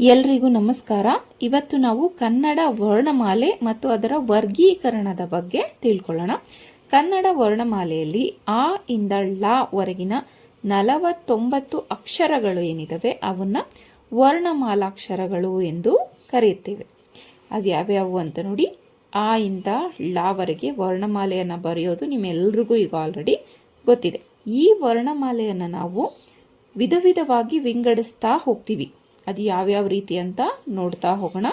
ಎಲ್ರಿಗೂ ನಮಸ್ಕಾರ. ಇವತ್ತು ನಾವು ಕನ್ನಡ ವರ್ಣಮಾಲೆ ಮತ್ತು ಅದರ ವರ್ಗೀಕರಣದ ಬಗ್ಗೆ ತಿಳ್ಕೊಳ್ಳೋಣ. ಕನ್ನಡ ವರ್ಣಮಾಲೆಯಲ್ಲಿ ಆ ಇಂದ ಳ ವರೆಗಿನ ನಲವತ್ತೊಂಬತ್ತು ಅಕ್ಷರಗಳು ಏನಿದಾವೆ? ಅವನ್ನ ವರ್ಣಮಾಲಾಕ್ಷರಗಳು ಎಂದು ಕರೆಯುತ್ತೇವೆ. ಅದು ಯಾವ್ಯಾವು ಅಂತ ನೋಡಿ. ಆ ಇಂದ ಳವರೆಗೆ ವರ್ಣಮಾಲೆಯನ್ನು ಬರೆಯೋದು ನಿಮ್ಮೆಲ್ರಿಗೂ ಈಗ ಆಲ್ರೆಡಿ ಗೊತ್ತಿದೆ. ಈ ವರ್ಣಮಾಲೆಯನ್ನು ನಾವು ವಿಧ ವಿಧವಾಗಿ ವಿಂಗಡಿಸ್ತಾ ಹೋಗ್ತೀವಿ. ಅದು ಯಾವ್ಯಾವ ರೀತಿ ಅಂತ ನೋಡ್ತಾ ಹೋಗೋಣ.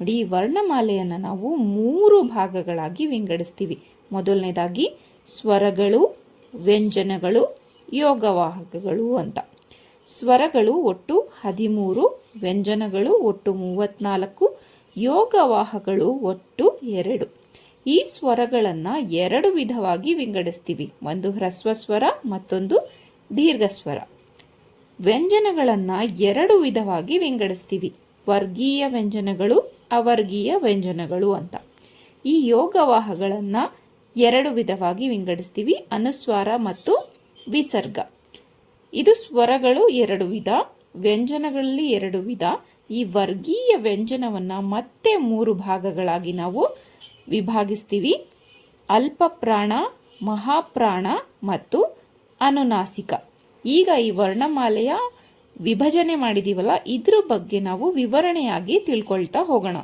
ನೋಡಿ, ಈ ವರ್ಣಮಾಲೆಯನ್ನು ನಾವು ಮೂರು ಭಾಗಗಳಾಗಿ ವಿಂಗಡಿಸ್ತೀವಿ. ಮೊದಲನೇದಾಗಿ, ಸ್ವರಗಳು, ವ್ಯಂಜನಗಳು, ಯೋಗವಾಹಕಗಳು ಅಂತ. ಸ್ವರಗಳು ಒಟ್ಟು ಹದಿಮೂರು, ವ್ಯಂಜನಗಳು ಒಟ್ಟು ಮೂವತ್ತ್ನಾಲ್ಕು ಯೋಗವಾಹಗಳು ಒಟ್ಟು ಎರಡು. ಈ ಸ್ವರಗಳನ್ನು ಎರಡು ವಿಧವಾಗಿ ವಿಂಗಡಿಸ್ತೀವಿ. ಒಂದು ಹ್ರಸ್ವ ಸ್ವರ, ಮತ್ತೊಂದು ದೀರ್ಘ ಸ್ವರ ವ್ಯಂಜನಗಳನ್ನು ಎರಡು ವಿಧವಾಗಿ ವಿಂಗಡಿಸ್ತೀವಿ. ವರ್ಗೀಯ ವ್ಯಂಜನಗಳು, ಅವರ್ಗೀಯ ವ್ಯಂಜನಗಳು ಅಂತ. ಈ ಯೋಗವಾಹಗಳನ್ನು ಎರಡು ವಿಧವಾಗಿ ವಿಂಗಡಿಸ್ತೀವಿ, ಅನುಸ್ವಾರ ಮತ್ತು ವಿಸರ್ಗ. ಇದು ಸ್ವರಗಳು ಎರಡು ವಿಧ, ವ್ಯಂಜನಗಳಲ್ಲಿ ಎರಡು ವಿಧ. ಈ ವರ್ಗೀಯ ವ್ಯಂಜನವನ್ನು ಮತ್ತೆ ಮೂರು ಭಾಗಗಳಾಗಿ ನಾವು ವಿಭಾಗಿಸ್ತೀವಿ. ಅಲ್ಪಪ್ರಾಣ, ಮಹಾಪ್ರಾಣ ಮತ್ತು ಅನುನಾಸಿಕ. ಈಗ ಈ ವರ್ಣಮಾಲೆಯ ವಿಭಜನೆ ಮಾಡಿದೀವಲ್ಲ, ಇದ್ರ ಬಗ್ಗೆ ನಾವು ವಿವರಣೆಯಾಗಿ ತಿಳ್ಕೊಳ್ತಾ ಹೋಗೋಣ.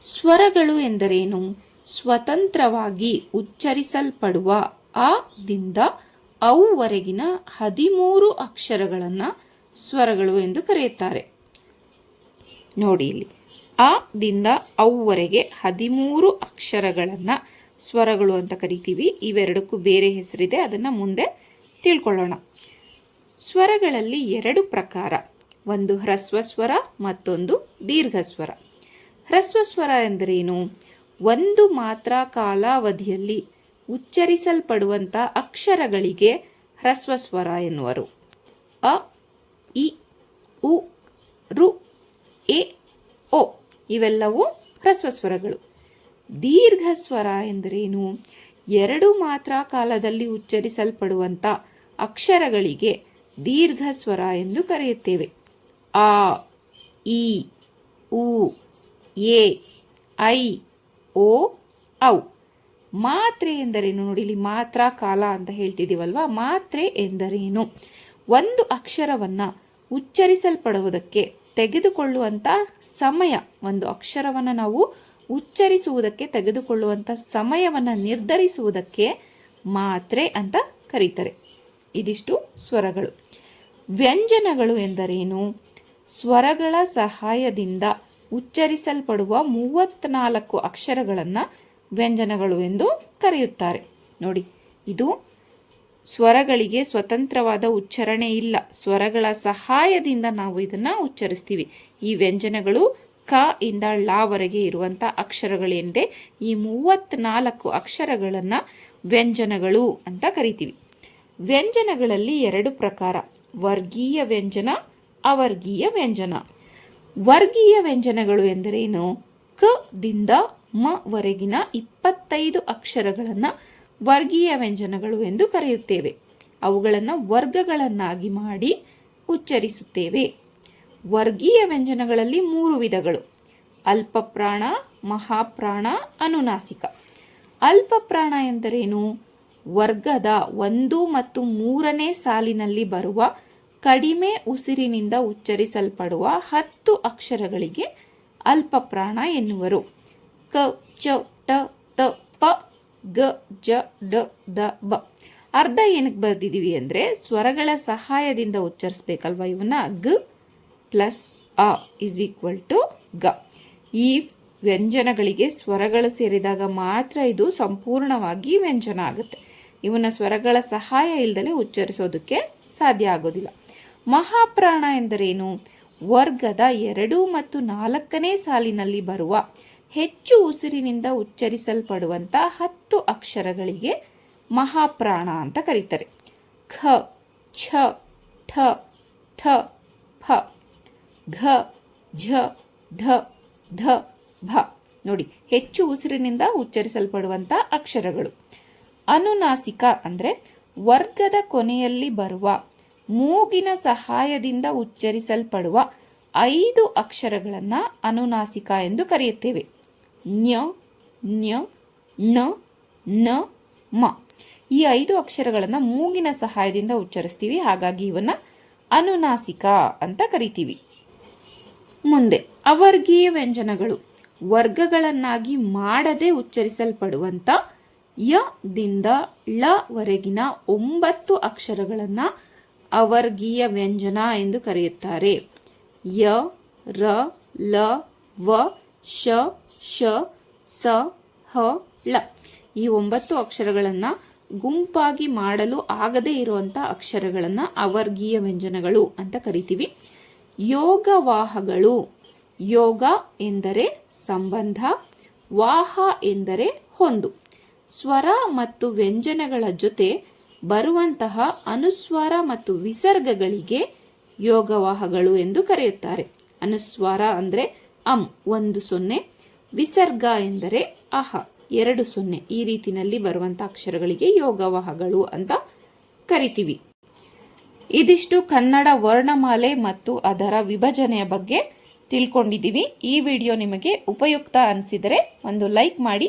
ಸ್ವರಗಳು ಎಂದರೇನು? ಸ್ವತಂತ್ರವಾಗಿ ಉಚ್ಚರಿಸಲ್ಪಡುವ ಆ ದಿಂದ ಅವುವರೆಗಿನ ಹದಿಮೂರು ಅಕ್ಷರಗಳನ್ನು ಸ್ವರಗಳು ಎಂದು ಕರೆಯುತ್ತಾರೆ. ನೋಡಿ ಇಲ್ಲಿ. ಆ ದಿಂದ ಅವುವರೆಗೆ ಹದಿಮೂರು ಅಕ್ಷರಗಳನ್ನು ಸ್ವರಗಳು ಅಂತ ಕರಿತೀವಿ. ಇವೆರಡಕ್ಕೂ ಬೇರೆ ಹೆಸರಿದೆ. ಅದನ್ನು ಮುಂದೆ ತಿಳ್ಕೊಳ್ಳೋಣ. ಸ್ವರಗಳಲ್ಲಿ ಎರಡು ಪ್ರಕಾರ. ಒಂದು ಹ್ರಸ್ವ ಸ್ವರ ಮತ್ತೊಂದು ದೀರ್ಘ ಸ್ವರ ಹ್ರಸ್ವ ಸ್ವರ ಎಂದರೇನು? ಒಂದು ಮಾತ್ರ ಕಾಲಾವಧಿಯಲ್ಲಿ ಉಚ್ಚರಿಸಲ್ಪಡುವಂಥ ಅಕ್ಷರಗಳಿಗೆ ಹ್ರಸ್ವ ಸ್ವರ ಎನ್ನುವರು. ಅ, ಇ, ಉ, ರು, ಎ ಒ ಇವೆಲ್ಲವೂ ಹ್ರಸ್ವ ಸ್ವರಗಳು ದೀರ್ಘ ಸ್ವರ ಎಂದರೇನು? ಎರಡು ಮಾತ್ರ ಕಾಲದಲ್ಲಿ ಉಚ್ಚರಿಸಲ್ಪಡುವಂಥ ಅಕ್ಷರಗಳಿಗೆ ದೀರ್ಘ ಸ್ವರ ಎಂದು ಕರೆಯುತ್ತೇವೆ. ಆ ಇ ಉ, ಎ, ಐ, ಓ, ಔ. ಮಾತ್ರೆ ಎಂದರೇನು? ನೋಡಿ ಇಲ್ಲಿ ಮಾತ್ರ ಕಾಲ ಅಂತ ಹೇಳ್ತಿದ್ದೀವಲ್ವಾ? ಮಾತ್ರೆ ಎಂದರೇನು? ಒಂದು ಅಕ್ಷರವನ್ನು ಉಚ್ಚರಿಸಲ್ಪಡುವುದಕ್ಕೆ ತೆಗೆದುಕೊಳ್ಳುವಂಥ ಸಮಯ. ಒಂದು ಅಕ್ಷರವನ್ನು ನಾವು ಉಚ್ಚರಿಸುವುದಕ್ಕೆ ತೆಗೆದುಕೊಳ್ಳುವಂಥ ಸಮಯವನ್ನು ನಿರ್ಧರಿಸುವುದಕ್ಕೆ ಮಾತ್ರೆ ಅಂತ ಕರೀತಾರೆ. ಇದಿಷ್ಟು ಸ್ವರಗಳು. ವ್ಯಂಜನಗಳು ಎಂದರೇನು? ಸ್ವರಗಳ ಸಹಾಯದಿಂದ ಉಚ್ಚರಿಸಲ್ಪಡುವ ಮೂವತ್ತ್ನಾಲ್ಕು ಅಕ್ಷರಗಳನ್ನು ವ್ಯಂಜನಗಳು ಎಂದು ಕರೆಯುತ್ತಾರೆ. ನೋಡಿ, ಇದು ಸ್ವರಗಳಿಗೆ ಸ್ವತಂತ್ರವಾದ ಉಚ್ಚಾರಣೆ ಇಲ್ಲ. ಸ್ವರಗಳ ಸಹಾಯದಿಂದ ನಾವು ಇದನ್ನು ಉಚ್ಚರಿಸ್ತೀವಿ. ಈ ವ್ಯಂಜನಗಳು ಕ ಇಂದ ಳವರೆಗೆ ಇರುವಂಥ ಅಕ್ಷರಗಳೆಂದೇ ಈ ಮೂವತ್ತ್ನಾಲ್ಕು ಅಕ್ಷರಗಳನ್ನು ವ್ಯಂಜನಗಳು ಅಂತ ಕರಿತೀವಿ. ವ್ಯಂಜನಗಳಲ್ಲಿ ಎರಡು ಪ್ರಕಾರ. ವರ್ಗೀಯ ವ್ಯಂಜನ, ಅವರ್ಗೀಯ ವ್ಯಂಜನ. ವರ್ಗೀಯ ವ್ಯಂಜನಗಳು ಎಂದರೇನು? ಕ ದಿಂದ ಮ ವರೆಗಿನ ಇಪ್ಪತ್ತೈದು ಅಕ್ಷರಗಳನ್ನು ವರ್ಗೀಯ ವ್ಯಂಜನಗಳು ಎಂದು ಕರೆಯುತ್ತೇವೆ. ಅವುಗಳನ್ನು ವರ್ಗಗಳನ್ನಾಗಿ ಮಾಡಿ ಉಚ್ಚರಿಸುತ್ತೇವೆ. ವರ್ಗೀಯ ವ್ಯಂಜನಗಳಲ್ಲಿ ಮೂರು ವಿಧಗಳು. ಅಲ್ಪಪ್ರಾಣ, ಮಹಾಪ್ರಾಣ, ಅನುನಾಸಿಕ. ಅಲ್ಪಪ್ರಾಣ ಎಂದರೇನು? ವರ್ಗದ ಒಂದು ಮತ್ತು ಮೂರನೇ ಸಾಲಿನಲ್ಲಿ ಬರುವ ಕಡಿಮೆ ಉಸಿರಿನಿಂದ ಉಚ್ಚರಿಸಲ್ಪಡುವ ಹತ್ತು ಅಕ್ಷರಗಳಿಗೆ ಅಲ್ಪ ಪ್ರಾಣ ಎನ್ನುವರು. ಕ, ಚ, ಟ, ತ, ಪ, ಗ, ಜ, ಡ, ದ, ಬ. ಅರ್ಧ ಏನಕ್ಕೆ ಬರೆದಿದ್ದೀವಿ ಅಂದರೆ ಸ್ವರಗಳ ಸಹಾಯದಿಂದ ಉಚ್ಚರಿಸ್ಬೇಕಲ್ವ ಇವನ್ನ? ಗ್ ಪ್ಲಸ್ ಅ ಇಸ್ ಈಕ್ವಲ್ ಟು ಗ. ಈ ವ್ಯಂಜನಗಳಿಗೆ ಸ್ವರಗಳು ಸೇರಿದಾಗ ಮಾತ್ರ ಇದು ಸಂಪೂರ್ಣವಾಗಿ ವ್ಯಂಜನ ಆಗುತ್ತೆ. ಇವನ್ನ ಸ್ವರಗಳ ಸಹಾಯ ಇಲ್ಲದೆ ಉಚ್ಚರಿಸೋದಕ್ಕೆ ಸಾಧ್ಯ ಆಗೋದಿಲ್ಲ. ಮಹಾಪ್ರಾಣ ಎಂದರೇನು? ವರ್ಗದ ಎರಡು ಮತ್ತು ನಾಲ್ಕನೇ ಸಾಲಿನಲ್ಲಿ ಬರುವ ಹೆಚ್ಚು ಉಸಿರಿನಿಂದ ಉಚ್ಚರಿಸಲ್ಪಡುವಂಥ ಹತ್ತು ಅಕ್ಷರಗಳಿಗೆ ಮಹಾಪ್ರಾಣ ಅಂತ ಕರೀತಾರೆ. ಖ, ಛ, ಠ ಥ ಫ ಘ, ಝ, ಢ, ಧ, ಭ. ನೋಡಿ, ಹೆಚ್ಚು ಉಸಿರಿನಿಂದ ಉಚ್ಚರಿಸಲ್ಪಡುವಂಥ ಅಕ್ಷರಗಳು. ಅನುನಾಸಿಕ ಅಂದರೆ ವರ್ಗದ ಕೊನೆಯಲ್ಲಿ ಬರುವ, ಮೂಗಿನ ಸಹಾಯದಿಂದ ಉಚ್ಚರಿಸಲ್ಪಡುವ ಐದು ಅಕ್ಷರಗಳನ್ನು ಅನುನಾಸಿಕ ಎಂದು ಕರೆಯುತ್ತೇವೆ. ನ್ಯ ನ್ಯ, ನ ನ, ಮ. ಈ ಐದು ಅಕ್ಷರಗಳನ್ನು ಮೂಗಿನ ಸಹಾಯದಿಂದ ಉಚ್ಚರಿಸ್ತೀವಿ. ಹಾಗಾಗಿ ಇವನ್ನ ಅನುನಾಸಿಕ ಅಂತ ಕರಿತೀವಿ. ಮುಂದೆ, ಅವರ್ಗೀಯ ವ್ಯಂಜನಗಳು. ವರ್ಗಗಳನ್ನಾಗಿ ಮಾಡದೆ ಉಚ್ಚರಿಸಲ್ಪಡುವಂಥ ಯ ದಿಂದ ಳ ವರೆಗಿನ ಒಂಬತ್ತು ಅಕ್ಷರಗಳನ್ನು ಅವರ್ಗೀಯ ವ್ಯಂಜನ ಎಂದು ಕರೆಯುತ್ತಾರೆ. ಯ ರ ಲ ವ ಶ ಶ ಸ ಹ ಳ ಈ ಒಂಬತ್ತು ಅಕ್ಷರಗಳನ್ನು ಗುಂಪಾಗಿ ಮಾಡಲು ಆಗದೇ ಇರುವಂಥ ಅಕ್ಷರಗಳನ್ನು ಅವರ್ಗೀಯ ವ್ಯಂಜನಗಳು ಅಂತ ಕರಿತೀವಿ. ಯೋಗವಾಹಗಳು. ಯೋಗ ಎಂದರೆ ಸಂಬಂಧ, ವಾಹ ಎಂದರೆ ಹೊಂದು. ಸ್ವರ ಮತ್ತು ವ್ಯಂಜನಗಳ ಜೊತೆ ಬರುವಂತಹ ಅನುಸ್ವಾರ ಮತ್ತು ವಿಸರ್ಗಗಳಿಗೆ ಯೋಗವಾಹಗಳು ಎಂದು ಕರೆಯುತ್ತಾರೆ. ಅನುಸ್ವಾರ ಅಂದರೆ ಅಂ, ಒಂದು ಸೊನ್ನೆ. ವಿಸರ್ಗ ಎಂದರೆ ಅಹ, ಎರಡು ಸೊನ್ನೆ. ಈ ರೀತಿಯಲ್ಲಿ ಬರುವಂಥ ಅಕ್ಷರಗಳಿಗೆ ಯೋಗವಾಹಗಳು ಅಂತ ಕರಿತೀವಿ. ಇದಿಷ್ಟು ಕನ್ನಡ ವರ್ಣಮಾಲೆ ಮತ್ತು ಅದರ ವಿಭಜನೆಯ ಬಗ್ಗೆ ತಿಳ್ಕೊಂಡಿದ್ದೀವಿ. ಈ ವಿಡಿಯೋ ನಿಮಗೆ ಉಪಯುಕ್ತ ಅನಿಸಿದರೆ ಒಂದು ಲೈಕ್ ಮಾಡಿ